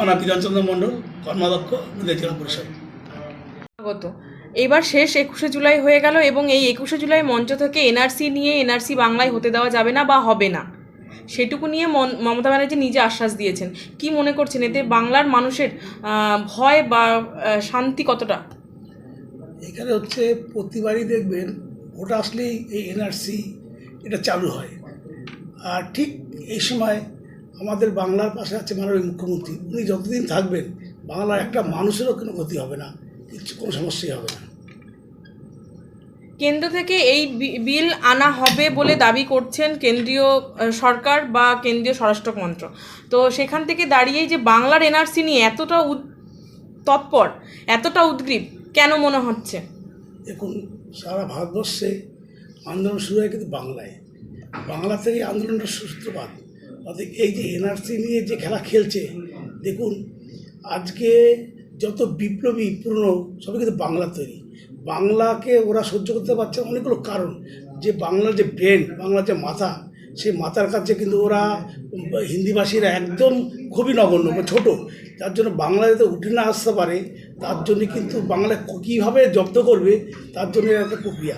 আমার নাম বিধানচন্দ্র মণ্ডল কর্মাধ্যক্ষ নদীয়া জেলা পরিষদ। স্বাগত এবার শেষ একুশে জুলাই হয়ে গেল এবং এই একুশে জুলাই মঞ্চ থেকে এনআরসি নিয়ে এনআরসি বাংলায় হতে দেওয়া যাবে না বা হবে না সেটুকু নিয়ে মমতা ব্যানার্জি নিজে আশ্বাস দিয়েছেন। কি মনে করছেন? এতে বাংলার মানুষের ভয় বা শান্তি কতটা? এখানে হচ্ছে প্রতিবারই দেখবেন ভোট আসলেই এই এনআরসি এটা চালু হয়। আর ঠিক এই সময় আমাদের বাংলার পাশে আছে মাননীয় মুখ্যমন্ত্রী উনি যতদিন থাকবেন বাংলার একটা মানুষেরও কোনো ক্ষতি হবে না কিছু কোনো সমস্যাই হবে না। কেন্দ্র থেকে এই বিল আনা হবে বলে দাবি করছেন কেন্দ্রীয় সরকার বা কেন্দ্রীয় স্বরাষ্ট্র মন্ত্র। তো সেখান থেকে দাঁড়িয়েই যে বাংলার এনআরসি নিয়ে এতটা উদ- তৎপর এতটা উদ্গ্রীব কেন মনে হচ্ছে? দেখুন সারা ভারতবর্ষে আন্দোলন শুরু হয় কিন্তু বাংলায়। বাংলা থেকে আন্দোলনটা সূত্রপাত। অর্থাৎ এই যে এনআরসি নিয়ে যে খেলা খেলছে, দেখুন, আজকে যত বিপ্লবী পুরনো, সবই কিন্তু বাংলা তৈরি। বাংলাকে ওরা সহ্য করতে পারছে অনেকগুলো কারণ। যে বাংলার যে ব্রেন বাংলার যে মাথা, সেই মাথার কাছে কিন্তু ওরা হিন্দিভাষীরা একদম খুবই নগণ্য, বা ছোটো। যার জন্য বাংলা যাতে উঠে না আসতে পারে, তার জন্য কিন্তু বাংলা কীভাবে জব্দ করবে, তার জন্য একটা প্রক্রিয়া।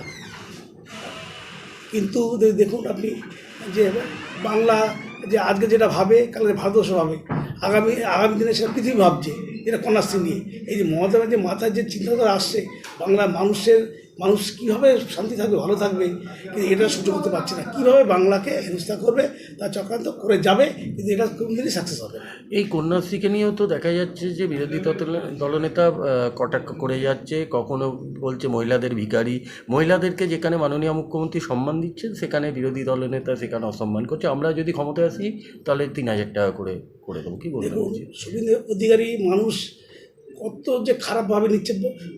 কিন্তু দেখুন আপনি যে বাংলা যে আজকে যেটা ভাবে, কালকে ভারতবর্ষ ভাবে। আগামী আগামী দিনে সেটা পৃথিবী ভাবছে এটা কন্যাশ্রী নিয়ে। এই যে মমতা ব্যানার্জির মাথায় যে চিন্তাধারা আসছে, বাংলার মানুষের মানুষ কীভাবে শান্তি থাকবে ভালো থাকবে কিন্তু এটা সহ্য করতে পারছে না। কীভাবে বাংলাকে হেনস্থা করবে তা চক্রান্ত করে যাবে কিন্তু এটা কোনোদিনই সাকসেস হবে এই কন্যাশ্রীকে নিয়েও তো দেখা যাচ্ছে যে বিরোধী দল- দলনেতা কটাক্ষ করে যাচ্ছে কখনো বলছে মহিলাদের ভিখারি। মহিলাদেরকে যেখানে মাননীয় মুখ্যমন্ত্রী সম্মান দিচ্ছেন সেখানে বিরোধী দলনেতা সেখানে অসম্মান করছে। আমরা যদি ক্ষমতায় আসি তাহলে তিন হাজার টাকা করে করে দেবো। কী দেখুন শুভেন্দু অধিকারী মানুষ কত যে খারাপভাবে নিচ্ছে,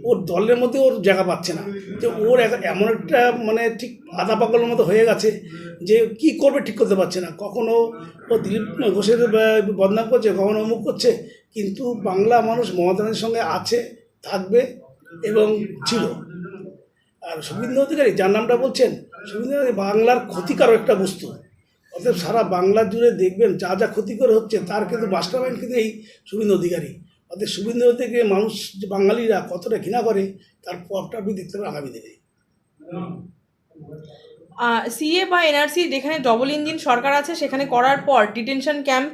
ওর দলের মধ্যে ওর জায়গা পাচ্ছে না। যে ওর এমন একটা মানে ঠিক আধা পাগলের মতো হয়ে গেছে যে কি করবে ঠিক করতে পারছে না। কখনো ও দিলীপ ঘোষের বদনাম করছে, কখনো অমুক করছে, কিন্তু বাংলা মানুষ মমতা সঙ্গে আছে, থাকবে এবং ছিল। আর শুভেন্দু অধিকারী যার নামটা বলছেন, শুভেন্দু অধিকারী বাংলার ক্ষতিকারক একটা বস্তু। অতএব সারা বাংলা জুড়ে দেখবেন যা যা ক্ষতিকর হচ্ছে, তার কিন্তু মাস্টার মাইন্ড কিন্তু এই শুভেন্দু অধিকারী। অতএব শুভেন্দু থেকে মানুষ যে বাঙালিরা কতটা ঘৃণা করে তার পথটা আপনি দেখতে পাবেন আগামী দিনে। সিএ বা এনআরসি যেখানে ডবল ইঞ্জিন সরকার আছে সেখানে করার পর ডিটেনশন ক্যাম্প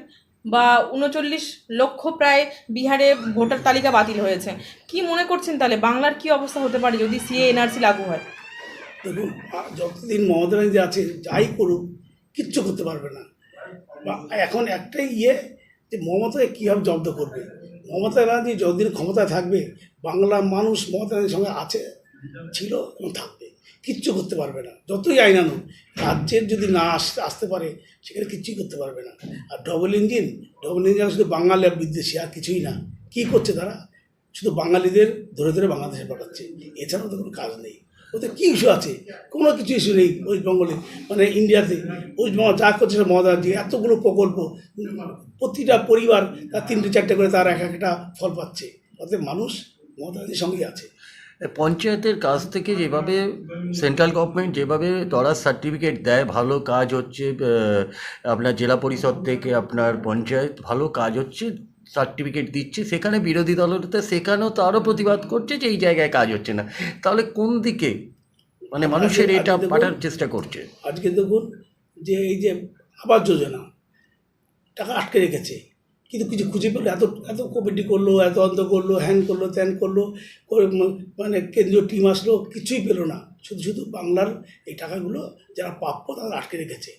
বা উনচল্লিশ লক্ষ প্রায় বিহারে ভোটার তালিকা বাতিল হয়েছে। কি মনে করছেন তাহলে? বাংলার কি অবস্থা হতে পারে যদি সিএ এনআরসি লাগু হয়? দেখুন যতদিন মমতা ব্যানার্জি আছে যাই করুক কিচ্ছু করতে পারবে না। বা এখন একটাই ইয়ে যে মমতাকে কীভাবে জব্দ করবে? মমতা ব্যানার্জি যতদিন ক্ষমতায় থাকবে, বাংলা মানুষ মমতা ব্যানার্জির সঙ্গে আছে, ছিল এবং থাকবে। কিচ্ছু করতে পারবে না। যতই আইন আনুক রাজ্যের যদি না আসতে আসতে পারে, সেখানে কিচ্ছুই করতে পারবে না। আর ডবল ইঞ্জিন ডবল ইঞ্জিন শুধু বাঙালি আর বিদেশি আর কিছুই না। কী করছে তারা? শুধু বাঙালিদের ধরে ধরে বাংলাদেশে পাঠাচ্ছে। এছাড়াও তো কোনো কাজ নেই। ওদের কী ইস্যু আছে? কোনো কিছু ইস্যু নেই ওয়েস্ট বেঙ্গলে মানে ইন্ডিয়াতে ওয়েস্ট বেঙ্গল যা করছে সে মমতা এতগুলো প্রকল্প, প্রতিটা পরিবার তার তিনটে চারটে করে তার এক একটা ফল পাচ্ছে। অর্থাৎ মানুষ মমতা সঙ্গেই আছে। পঞ্চায়েতের কাছ থেকে যেভাবে সেন্ট্রাল গভর্নমেন্ট যেভাবে দরাজ সার্টিফিকেট দেয়, ভালো কাজ হচ্ছে আপনার জেলা পরিষদ থেকে আপনার পঞ্চায়েত, ভালো কাজ হচ্ছে সার্টিফিকেট দিচ্ছে সেখানে বিরোধী দলনেতা সেখানেও তারও প্রতিবাদ করছে যে এই জায়গায় কাজ হচ্ছে না। তাহলে কোন দিকে মানে মানুষের এটা পাঠার চেষ্টা করছে? আজকে দেখুন যে এই যে আবাস যোজনা টাকা আটকে রেখেছে কিন্তু কিছু খুঁজে পেল এত এত কমিটি করল এত অন্ত করল হ্যান করল ত্যান করল করে মানে কেন্দ্রীয় টিম আসলো কিছুই পেল না। শুধু শুধু বাংলার এই টাকাগুলো যারা প্রাপ্য তারা আটকে রেখেছে।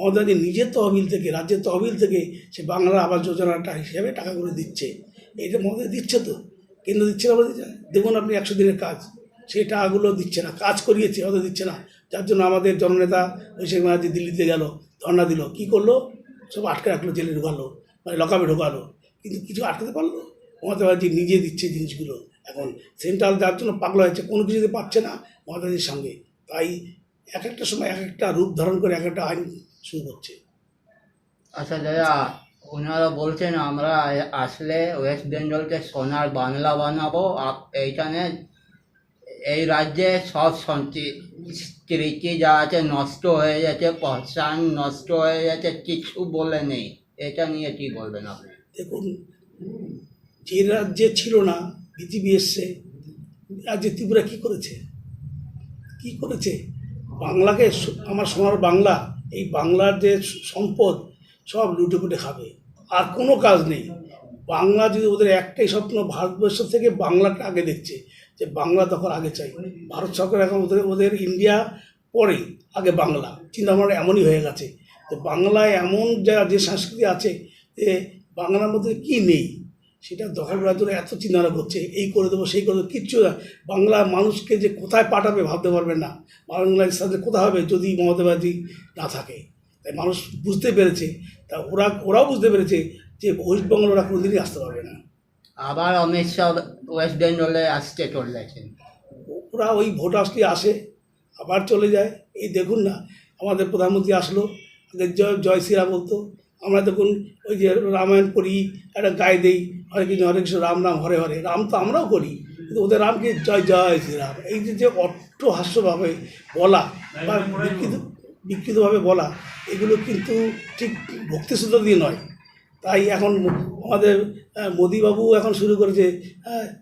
মমতা নিজের তহবিল থেকে, রাজ্যের তহবিল থেকে সে বাংলা আবাস যোজনাটা হিসেবে টাকাগুলো দিচ্ছে। এটা মমতা দিচ্ছে তো? কেন্দ্র দিচ্ছে না দেখুন আপনি একশো দিনের কাজ। সেই টাকাগুলো দিচ্ছে না। কাজ করিয়েছে, হয়তো দিচ্ছে না। যার জন্য আমাদের জননেতা অভিষেক ব্যানার্জি দিল্লিতে গেল, ধর্ণা দিল। কী করল? সব আটকে রাখল, জেলে ঢোকালো মানে লকাপে ঢোকালো। কিন্তু কিছু আটকাতে পারল? মমতা ব্যানার্জি নিজে দিচ্ছে জিনিসগুলো। এখন সেন্ট্রাল যার জন্য পাগলা হয়েছে, কোনো কিছু দিতে পারছে না মমতা সঙ্গে। তাই এক একটা সময় এক একটা রূপ ধারণ করে এক একটা আইন শুরু করছে। আচ্ছা দাদা ওনারা বলছেন আমরা আসলে ওয়েস্ট বেঙ্গলকে সোনার বাংলা বানাবো এইখানে এই রাজ্যে সব স্মৃতি যা আছে নষ্ট হয়ে যাচ্ছে পহচান নষ্ট হয়ে যাচ্ছে কিছু বলে নেই। এটা নিয়ে কি বলবেন আপনি? দেখুন যে রাজ্যে ছিল না বিজেপি এসছে রাজ্যে ত্রিপুরা কী করেছে? কি করেছে? বাংলাকে আমার সোনার বাংলা, এই বাংলার যে সম্পদ, সব লুটে পুটে খাবে। আর কোনো কাজ নেই। বাংলা যদি ওদের একটাই স্বপ্ন, ভারতবর্ষ থেকে বাংলাটা আগে দেখছে, যে বাংলা তখন আগে চাই। ভারত সরকার এখন ওদের ওদের ইন্ডিয়া পরে আগে বাংলা। চিন্তা ভাবনা এমনই হয়ে গেছে তো বাংলায় এমন যা, যে সংস্কৃতি আছে যে বাংলার মধ্যে কি নেই? সেটা দখল করার জন্য এত চিন্তা করছে এই করে দেবো সেই করে দেবো কিচ্ছু না। বাংলা মানুষকে যে কোথায় পাঠাবে ভাবতে পারবেন না। বাংলার সাথে কোথায় হবে যদি মমতা ব্যানার্জি না থাকে? তাই মানুষ বুঝতে পেরেছে তা ওরা ওরাও বুঝতে পেরেছে যে ওয়েস্ট বেঙ্গল ওরা কোনোদিনই আসতে পারবে না। আবার অমিত শাহ ওয়েস্ট বেঙ্গলে আসতে চলেছেন ওরা ওই ভোট আসলে আসে আবার চলে যায়। এই দেখুন না আমাদের প্রধানমন্ত্রী আসলো আগে জয় জয় শ্রীরাম বলতো আমরা দেখুন ওই যে রামায়ণ পড়ি, একটা গায়ে দেই, হরে কৃষ্ণ হরে কৃষ্ণ, রাম রাম, হরে হরে, রাম তো আমরাও করি, কিন্তু ওদের রামকে জয় জয় শ্রীরাম। এই যে যে অট্টহাস্যভাবে বলা বা বিকৃত, বিকৃতভাবে বলা, এগুলো কিন্তু ঠিক ভক্তিশ্রদ্ধা দিয়ে নয়। তাই এখন আমাদের মোদিবাবু এখন শুরু করেছে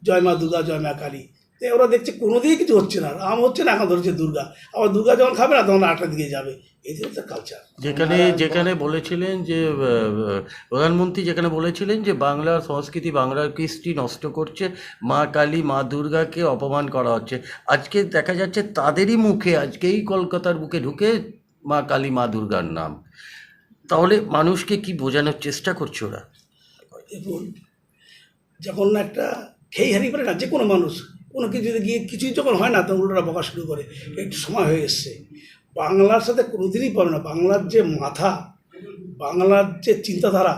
জয় মা দুর্গা, জয় মা কালী। তো ওরা দেখছে কোনো দিকে কিছু হচ্ছে না রাম হচ্ছে না এখন ধরছে দুর্গা। আবার দুর্গা যখন খাবে না তখন আটটা দিকে যাবে। এই হচ্ছে কালচার যেখানে যেখানে বলেছিলেন যে প্রধানমন্ত্রী যেখানে বলেছিলেন যে বাংলার সংস্কৃতি বাংলার কৃষ্টি নষ্ট করছে মা কালী মা দুর্গাকে অপমান করা হচ্ছে। আজকে দেখা যাচ্ছে তাদেরই মুখে আজকেই কলকাতার বুকে ঢুকে মা কালী মা দুর্গার নাম। তাহলে মানুষকে কি বোঝানোর চেষ্টা করছে ওরা? দেখুন যখন একটা খেই হারিয়ে পারে না যে কোনো মানুষ কোনো কিছুতে গিয়ে, কিছুই যখন হয় না, তখন উল্টোরা বকা শুরু করে। একটু সময় হয়ে এসছে। বাংলার সাথে কোনোদিনই পাবে না। বাংলার যে মাথা, বাংলার যে চিন্তাধারা,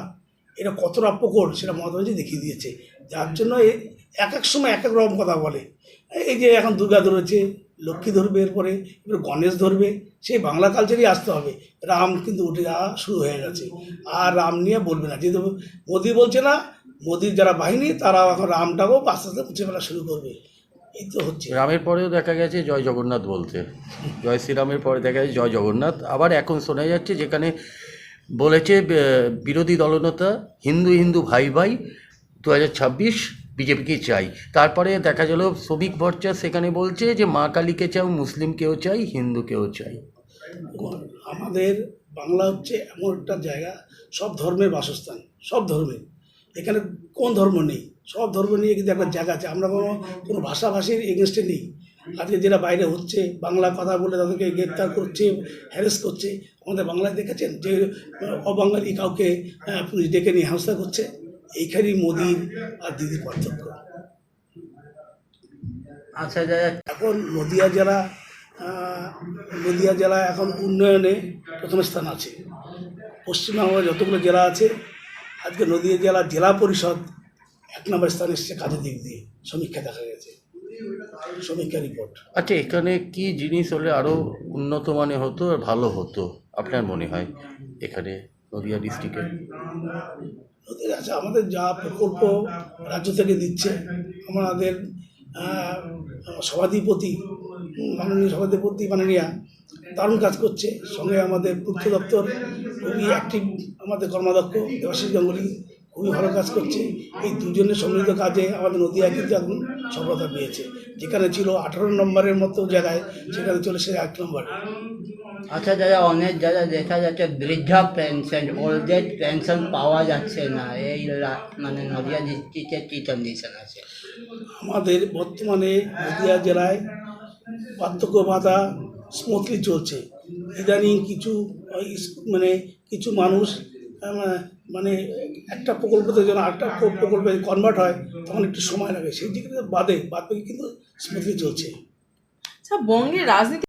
এটা কতটা প্রকট সেটা মহাত্মাজি দেখিয়ে দিয়েছে। যার জন্য এক এক সময় এক এক রকম কথা বলে। এই যে এখন দুর্গা ধরেছে, লক্ষ্মী ধরবে এরপরে, এবার গণেশ ধরবে, সেই বাংলা কালচারই আসতে হবে। রাম কিন্তু উঠে যাওয়া শুরু হয়ে গেছে। আর রাম নিয়ে বলবে না। যেহেতু মোদি বলছে না, মোদির যারা বাহিনী তারা এখন রামটাকেও আস্তে আস্তে মুছে ফেলা শুরু করবে। এই তো হচ্ছে। রামের পরেও দেখা গেছে জয় জগন্নাথ বলতে। জয় শ্রীরামের পরে দেখা যাচ্ছে জয় জগন্নাথ। আবার এখন শোনা যাচ্ছে যেখানে বলেছে বিরোধী দলনেতা হিন্দু হিন্দু ভাই ভাই দু হাজার ছাব্বিশ বিজেপিকে চাই। তারপরে দেখা গেল শ্রমিক ভট্টাচার্য সেখানে বলছে যে মা কালীকে চাও মুসলিমকেও চাই হিন্দুকেও চাই। আমাদের বাংলা হচ্ছে এমন একটা জায়গা সব ধর্মের বাসস্থান সব ধর্মের। এখানে কোন ধর্ম নেই? সব ধর্ম নিয়ে কিন্তু একটা জায়গা আছে। আমরা কোনো কোনো ভাষাভাষীর এগেনস্টে নেই। আজকে যেটা বাইরে হচ্ছে বাংলা কথা বলে তাদেরকে গ্রেপ্তার করছে হ্যারেস করছে আমাদের বাংলায় দেখেছেন যে অবাঙালি কাউকে পুলিশ ডেকে নিয়ে হেনস্থা করছে? এইখানেই মোদির আর দিদির পার্থক্য। আচ্ছা দাদা এখন নদিয়া জেলা নদিয়া জেলা এখন উন্নয়নে প্রথম স্থান আছে। পশ্চিমবাংলার যতগুলো জেলা আছে আজকে নদীয়া জেলা জেলা পরিষদ এক নম্বর স্থানে এসছে কাজের দিক দিয়ে। সমীক্ষা দেখা গেছে। সমীক্ষা রিপোর্ট আচ্ছা এখানে কি জিনিস হলে আরও উন্নত মানে হতো আর ভালো হতো? আপনার মনে হয় এখানে নদীয়া ডিস্ট্রিক্টে নদীর আছে আমাদের যা প্রকল্প রাজ্য থেকে দিচ্ছে আমাদের সভাধিপতি মাননীয় সভাধিপতি মাননীয়া দারুণ কাজ করছে। সঙ্গে আমাদের পূর্ত দপ্তর খুবই অ্যাক্টিভ আমাদের কর্মাধ্যক্ষ দেবাশিস গাঙ্গুলি খুবই ভালো কাজ করছে। এই দুজনের সম্মিলিত কাজে আমাদের নদীয়া কিন্তু এখন সফলতা পেয়েছে। যেখানে ছিল আঠারো নম্বরের মতো জায়গায় সেখানে চলে এসেছে এক নম্বর। আচ্ছা দাদা অনেক জায়গায় দেখা যাচ্ছে বৃদ্ধা পেনশন ওল্ড এজ পেনশন পাওয়া যাচ্ছে না। এই মানে নদিয়া ডিস্ট্রিক্টে কী কন্ডিশন আছে? আমাদের বর্তমানে নদীয়া জেলায় বার্ধক্য ভাতা স্মুথলি চলছে। ইদানিং কিছু মানে কিছু মানুষ মানে একটা প্রকল্প থেকে যখন আরেকটা প্রকল্পে কনভার্ট হয়, তখন একটু সময় লাগে। সেই দিকে বাদে বাদ কিন্তু স্মুথলি চলছে। আচ্ছা বঙ্গের রাজনীতি